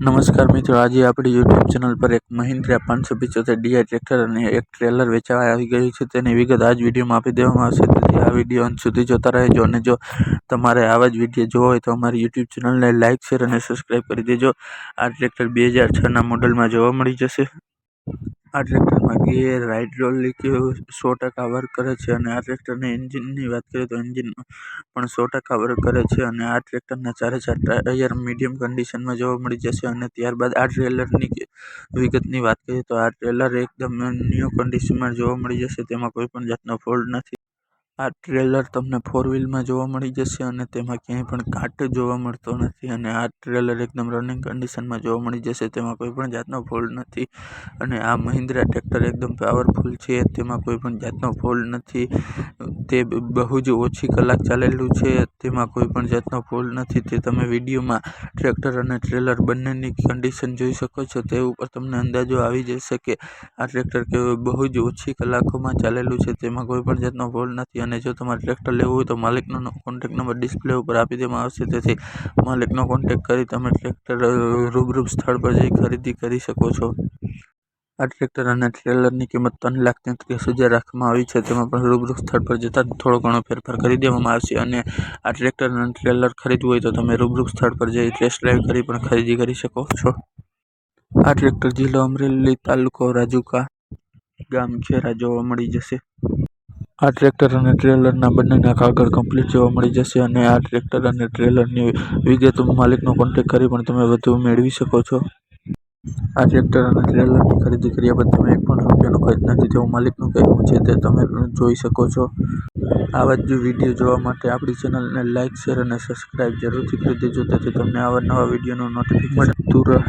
નમસ્કાર મિત્રો, આજે આપણી યુટ્યુબ ચેનલ પર એક મહિન્દ્રા પાંચસો પિચોતેર ડીઆઈ ટ્રેક્ટર અને એક ટ્રેલર વેચાવા આવી ગયું છે. તેની વિગત આ જ વિડીયોમાં આપી દેવામાં આવશે. તેથી આ વીડિયો અંત સુધી જોતા રહેજો અને જો તમારે આવા જ વીડિયો જોવો હોય તો અમારી યુટ્યુબ ચેનલને લાઇક શેર અને સબસ્ક્રાઈબ કરી દેજો. આ ટ્રેક્ટર બે હજાર છના મોડલમાં જોવા મળી જશે. આ ટ્રેક્ટરમાં ગિયર હાઇડ્રોલિક સો ટકા વર્ક કરે છે અને આ ટ્રેક્ટરની એન્જિનની વાત કરીએ તો એન્જિન પણ સો ટકા વર્ક કરે છે અને આ ટ્રેક્ટરના ચારે ચાર ટાયર મીડિયમ કન્ડિશનમાં જોવા મળી જશે અને ત્યારબાદ આ ટ્રેલરની વિગતની વાત કરીએ તો આ ટ્રેલર એકદમ ન્યૂ કન્ડિશનમાં જોવા મળી જશે, તેમાં કોઈ પણ જાતનો ફોલ્ટ નથી. આ ટ્રેલર તમને ફોર વ્હીલમાં જોવા મળી જશે અને તેમાં ક્યાંય પણ કાટ જોવા મળતો નથી અને આ ટ્રેલર એકદમ રનિંગ કન્ડિશનમાં જોવા મળી જશે. તેમાં કોઈ પણ જાતનો ફોલ્ટ નથી અને આ મહિન્દ્રા ટ્રેક્ટર એકદમ પાવરફુલ છે. તેમાં કોઈ પણ જાતનો ફોલ્ટ નથી. તે બહુ જ ઓછી કલાક ચાલેલું છે. તેમાં કોઈ પણ જાતનો ફોલ્ટ નથી. તે તમે વિડીયોમાં ટ્રેક્ટર અને ટ્રેલર બંનેની કન્ડિશન જોઈ શકો છો. તે ઉપર તમને અંદાજો આવી જશે કે આ ટ્રેક્ટર કે બહુ જ ઓછી કલાકોમાં ચાલેલું છે. તેમાં કોઈ પણ જાતનો ફોલ્ટ નથી અને જો તમારે ટ્રેક્ટર લેવું હોય તો માલિકનો કોન્ટેક નંબર ડિસ્પ્લે ઉપર આપી દેવામાં આવશે. તેથી માલિકનો કોન્ટેક કરી તમે ટ્રેક્ટર રૂબરૂ સ્થળ પર જઈ ખરીદી કરી શકો છો. આ ટ્રેક્ટર અને ટ્રેલરની કિંમત ત્રણ લાખ તેત્રીસ હજાર રાખવામાં આવી છે. તેમાં પણ રૂબરૂ સ્થળ પર જતાં થોડો ઘણો ફેરફાર કરી દેવામાં આવશે અને આ ટ્રેક્ટર અને ટ્રેલર ખરીદવું હોય તો તમે રૂબરૂ સ્થળ પર જઈ ટેસ્ટ ડ્રાઈવ કરી પણ ખરીદી કરી શકો છો. આ ટ્રેક્ટર જિલ્લો અમરેલી તાલુકો રાજુકા ગામ ખેરા જોવા મળી જશે. આ ટ્રેક્ટર અને ટ્રેલરના બંનેના કાગળ કમ્પ્લીટ જોવા મળી જશે અને આ ટ્રેક્ટર અને ટ્રેલરની વિગતો માલિકનો કોન્ટેક કરી પણ તમે વધુ મેળવી શકો છો. આ ટ્રેક્ટર અને ટ્રેલરની ખરીદી કર્યા બાદ તમે એક પણ રૂપિયાનો ખર્ચ નથી તેવું માલિકનું કહેવું છે તે તમે જોઈ શકો છો. આવા જ વીડિયો જોવા માટે આપણી ચેનલને લાઇક શેર અને સબસ્ક્રાઈબ જરૂરથી કરી દેજો. તેથી તમને આવા નવા વિડીયોનું નોટિફિકેશન મળતું રહે.